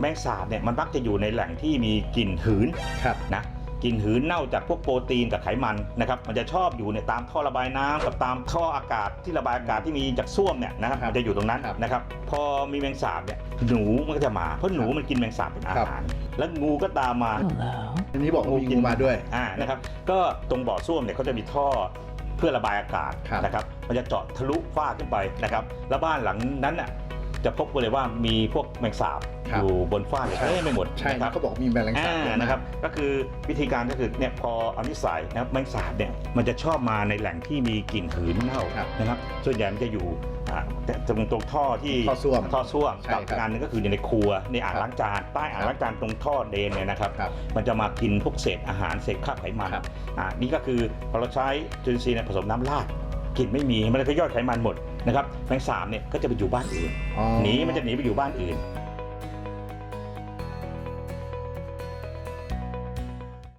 แมงสาบเนี่ยมันมักจะอยู่ในแหล่งที่มีกลิ่นหืนครับนะกลิ่นหืนเน่าจากพวกโปรตีนกับไขมันนะครับมันจะชอบอยู่ในตามท่อระบายน้ำกับตามท่ออากาศที่ระบายอากาศที่มีจากส้วมเนี่ยนะครับครับมันจะอยู่ตรงนั้นครับนะครับพอมีแมงสาบเนี่ยหนูมันก็จะมาเพราะหนูมันกินแมงสาบเป็นอาครับหาร แล้วงูก็ตามมาอันนี้บอกว่ามีงูมาด้วยอ่านะครับก็ตรงบ่อส้วมเนี่ยเขาจะมีท่อเพื่อระบายอากาศครับนะครับมันจะเจาะทะลุฝ้าขึ้นไปนะครับแล้วบ้านหลังนั้นน่ะ จะพบเลยว่ามีพวกแมงสาบครับอยู่บนฝ้าเนี่ยเต็มไปหมดใช่นะคนะรับเขาบอกมีแมลงสาบอ่าด้วยนะครับก็คือวิธีการก็คือเนี่ยพอเอานิสัยนะครับแมงสาบเนี่ยมันจะชอบมาในแหล่งที่มีกลิ่นหืนเน่าครับ นะครับส่วนใหญ่มันจะอยู่อ่าแต่ตรงตรงท่อที่ท่อส้วมท่อส้วมใช่กับครับงานหนึงก็คืออยู่ในครัวในอ่างครับล้างจานใต้อ่างครับล้างจานตรงท่อเดนเนี่ยนะครับ ครับมันจะมากินพวกเศษอาหารเศษคราบไขมันครับ อ่านี่ก็คือพอเราใช้จุลินทรีย์เนี่ยผสมน้ำราดกลิ่นไม่มีมันเลยก็ย่อยไขมันหมด นะครับแมงสาบเนี่ยก็จะไปอยู่บ้านอื่นอ๋อหนีมันจะหนีไปอยู่บ้านอื่น